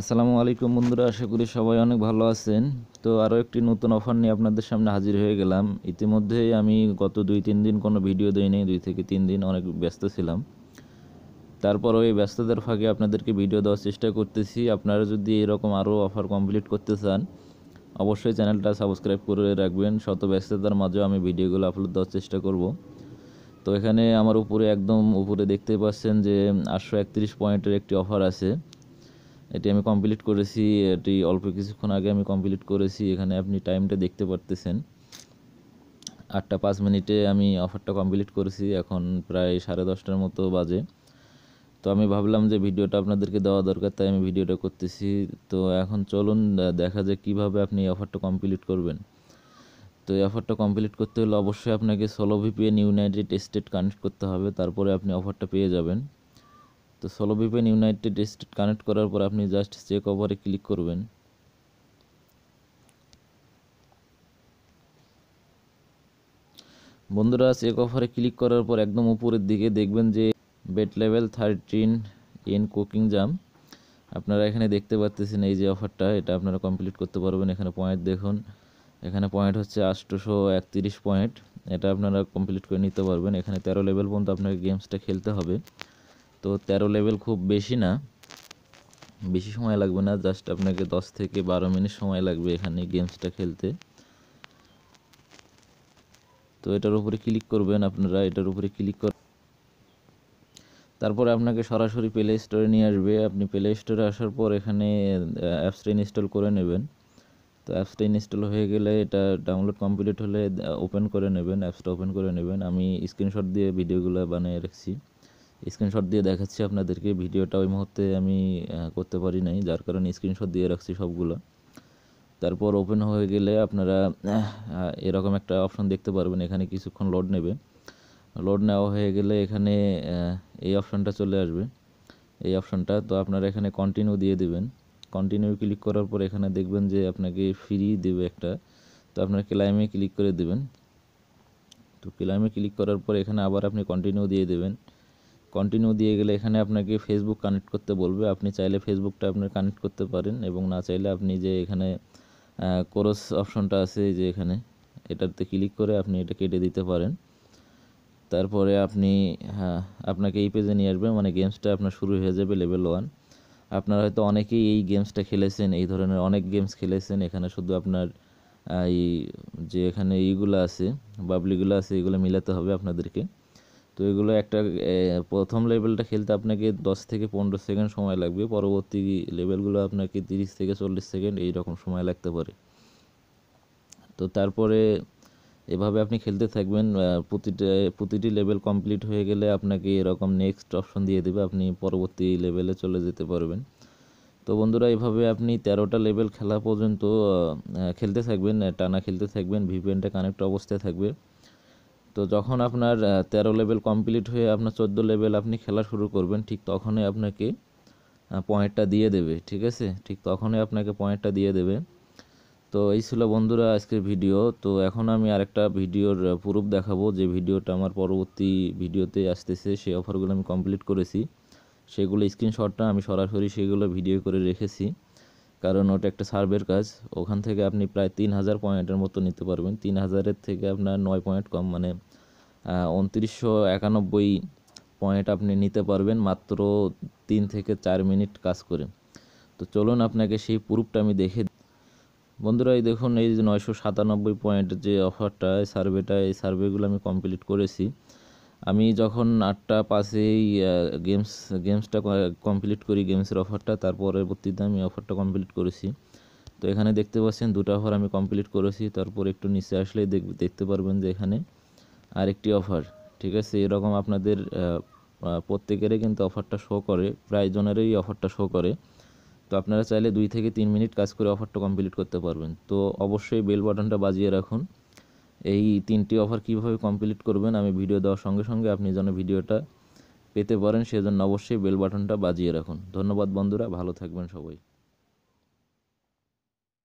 আসসালামু আলাইকুম বন্ধুরা, আশা করি সবাই অনেক ভালো আছেন। তো আরও একটি নতুন অফার নিয়ে আপনাদের সামনে হাজির হয়ে গেলাম। ইতিমধ্যেই আমি গত দুই তিন দিন কোনো ভিডিও দিইনি দুই থেকে তিন দিন অনেক ব্যস্ত ছিলাম। তারপরও এই ব্যস্ততার ফাঁকে আপনাদেরকে ভিডিও দেওয়ার চেষ্টা করতেছি। আপনারা যদি এরকম আরও অফার কমপ্লিট করতে চান, অবশ্যই চ্যানেলটা সাবস্ক্রাইব করে রাখবেন। শত ব্যস্ততার মাঝেও আমি ভিডিওগুলো আপলোড দেওয়ার চেষ্টা করব। তো এখানে আমার উপরে একদম উপরে দেখতে পাচ্ছেন যে আটশো একত্রিশ পয়েন্টের একটি অফার আছে। এটি আমি কমপ্লিট করেছি, এটি অল্প কিছুক্ষণ আগে আমি কমপ্লিট করেছি, এখানে আপনি টাইমটা দেখতে পারতেছেন। আটটা পাঁচ মিনিটে আমি অফারটা কমপ্লিট করেছি, এখন প্রায় সাড়ে দশটার মতো বাজে। তো আমি ভাবলাম যে ভিডিওটা আপনাদেরকে দেওয়া দরকার, তাই আমি ভিডিওটা করতেছি। তো এখন চলুন দেখা যায় কীভাবে আপনি এই অফারটা কমপ্লিট করবেন। তো এই অফারটা কমপ্লিট করতে হলে অবশ্যই আপনাকে solo VPN United State connect করতে হবে, তারপরে আপনি অফারটা পেয়ে যাবেন। তো solo VPN United State connect করার পর আপনি জাস্ট চেক ওভারে ক্লিক করবেন। বন্ধুরা চেক অফারে ক্লিক করার পর একদম উপরের দিকে দেখবেন যে bet level thirteen in cooking jam আপনারা এখানে দেখতে পাচ্ছেন এই যে অফারটা এটা আপনারা কমপ্লিট করতে পারবেন। এখানে পয়েন্ট দেখুন, এখানে পয়েন্ট হচ্ছে আটশোশো একত্রিশ পয়েন্ট এটা আপনারা কমপ্লিট করে নিতে পারবেন। এখানে তেরো লেভেল পর্যন্ত আপনাকে গেমসটা খেলতে হবে। তো তেরো লেভেল খুব বেশি না। বেশি সময় লাগবে না জাস্ট আপনাকে দশ থেকে বারো মিনিট সময় লাগবে এখানে গেমসটা খেলতে। তো এটার উপরে ক্লিক করবেন আপনারা, এটার উপরে ক্লিক কর তারপরে আপনাকে সরাসরি প্লে স্টোরে নিয়ে আসবে। আপনি প্লে স্টোরে আসার পর এখানে অ্যাপসটা ইনস্টল করে নেবেন। তো অ্যাপসটা ইনস্টল হয়ে গেলে এটা ডাউনলোড কমপ্লিট হলে ওপেন করে নেবেন অ্যাপসটা ওপেন করে নেবেন। আমি স্ক্রিনশট দিয়ে ভিডিওগুলো বানিয়ে রাখছি। স্ক্রিনশট দিয়ে দেখাচ্ছি আপনাদেরকে। ভিডিওটা ওই মুহূর্তে আমি করতে পারি নাই, যার কারণে স্ক্রিনশট দিয়ে রাখছি সবগুলো। তারপর ওপেন হয়ে গেলে আপনারা এরকম একটা অপশন দেখতে পারবেন, এখানে কিছুক্ষণ লোড নেবে। লোড নেওয়া হয়ে গেলে এখানে এই অপশনটা চলে আসবে। এই অপশনটা তো আপনারা এখানে কন্টিনিউ দিয়ে দিবেন। কন্টিনিউ ক্লিক করার পর এখানে দেখবেন যে আপনাকে ফ্রি দেবে একটা। তো আপনার ক্লাইমে ক্লিক করে দেবেন। তো ক্লাইমে ক্লিক করার পর এখানে আবার আপনি কন্টিনিউ দিয়ে দেবেন। কন্টিনিউ দিয়ে গেলে এখানে আপনাকে ফেসবুক কানেক্ট করতে বলবে। আপনি চাইলে ফেসবুকটা আপনি কানেক্ট করতে পারেন এবং না চাইলে আপনি যে এখানে কোরস অপশনটা আছে যে এখানে, এটাতে ক্লিক করে আপনি এটা কেটে দিতে পারেন। তারপরে আপনি হ্যাঁ আপনাকে এই পেজে নিয়ে আসবে মানে গেমসটা আপনার শুরু হয়ে যাবে লেভেল ওয়ান আপনারা হয়তো অনেকেই এই গেমসটা খেলেছেন, এই ধরনের অনেক গেমস খেলেছেন, এখানে শুধু আপনার এই যে এখানে এইগুলো আছে, বাবলিগুলো আছে, এগুলো মিলাতে হবে আপনাদেরকে। তো এগুলো একটা প্রথম লেভেলটা খেলতে আপনাকে দশ থেকে পনেরো সেকেন্ড সময় লাগবে। পরবর্তী লেভেলগুলো আপনাকে তিরিশ থেকে চল্লিশ সেকেন্ড এই রকম সময় লাগতে পারে। তো তারপরে এভাবে আপনি খেলতে থাকবেন। প্রতিটা, প্রতিটি লেভেল কমপ্লিট হয়ে গেলে আপনাকে এরকম নেক্সট অপশন দিয়ে দেবে। আপনি পরবর্তী লেভেলে চলে যেতে পারবেন। তো বন্ধুরা, এভাবে আপনি তেরোটা লেভেল খেলা পর্যন্ত খেলতে থাকবেন টানা খেলতে থাকবেন ভিপিএনটা কানেক্ট অবস্থায় থাকবে। তো যখন আপনার তেরো লেভেল কমপ্লিট হয়ে আপনার চোদ্দ লেভেল আপনি খেলা শুরু করবেন, ঠিক তখনই আপনাকে পয়েন্টটা দিয়ে দেবে, ঠিক আছে? ঠিক তখনই আপনাকে পয়েন্টটা দিয়ে দেবে। তো এই ছিল বন্ধুরা আজকের ভিডিও তো এখন আমি আরেকটা ভিডিওর প্রুফ দেখাবো। যে ভিডিওটা আমার পরবর্তী ভিডিওতে আসতেছে সেই অফারগুলো আমি কমপ্লিট করেছি। সেগুলো স্ক্রিনশটটা আমি সরাসরি সেগুলো ভিডিও করে রেখেছি। কারণ ওটা একটা সার্ভের কাজ। ওখান থেকে আপনি প্রায় তিন হাজার পয়েন্টের মতো নিতে পারবেন। তিন হাজারের থেকে আপনার নয় পয়েন্ট কম মানে উনত্রিশশো একানব্বই পয়েন্ট আপনি নিতে পারবেন মাত্র তিন থেকে চার মিনিট কাজ করে। তো চলুন আপনাকে সেই প্রুফটা আমি দেখে বন্ধুরা, এই দেখুন, এই যে নয়শো সাতানব্বই পয়েন্ট যে অফারটা, এই সার্ভেটা, এই সার্ভেগুলো আমি কমপ্লিট করেছি। আমি যখন আটটা পাশেই গেমস গেমসটা কমপ্লিট করি গেমসের অফারটা তার পরবর্তীতে আমি অফারটা কমপ্লিট করেছি। তো এখানে দেখতে পাচ্ছেন দুটো অফার আমি কমপ্লিট করেছি, তারপর একটু নিচে আসলেই দেখতে পারবেন যে এখানে আরেকটি অফার ঠিক আছে? এরকম আপনাদের প্রত্যেকেরই কিন্তু অফারটা শো করে, প্রায় জনেরই অফারটা শো করে। তো আপনারা চাইলে দুই থেকে তিন মিনিট কাজ করে অফারটা কমপ্লিট করতে পারবেন। তো অবশ্যই বেল বাটনটা বাজিয়ে রাখুন। এই তিনটি অফার কীভাবে কমপ্লিট করবেন আমি ভিডিও দেওয়ার সঙ্গে সঙ্গে আপনি যেন ভিডিওটা পেতে পারেন, সেজন্য অবশ্যই বেল বাটনটা বাজিয়ে রাখুন। ধন্যবাদ বন্ধুরা, ভালো থাকবেন সবাই।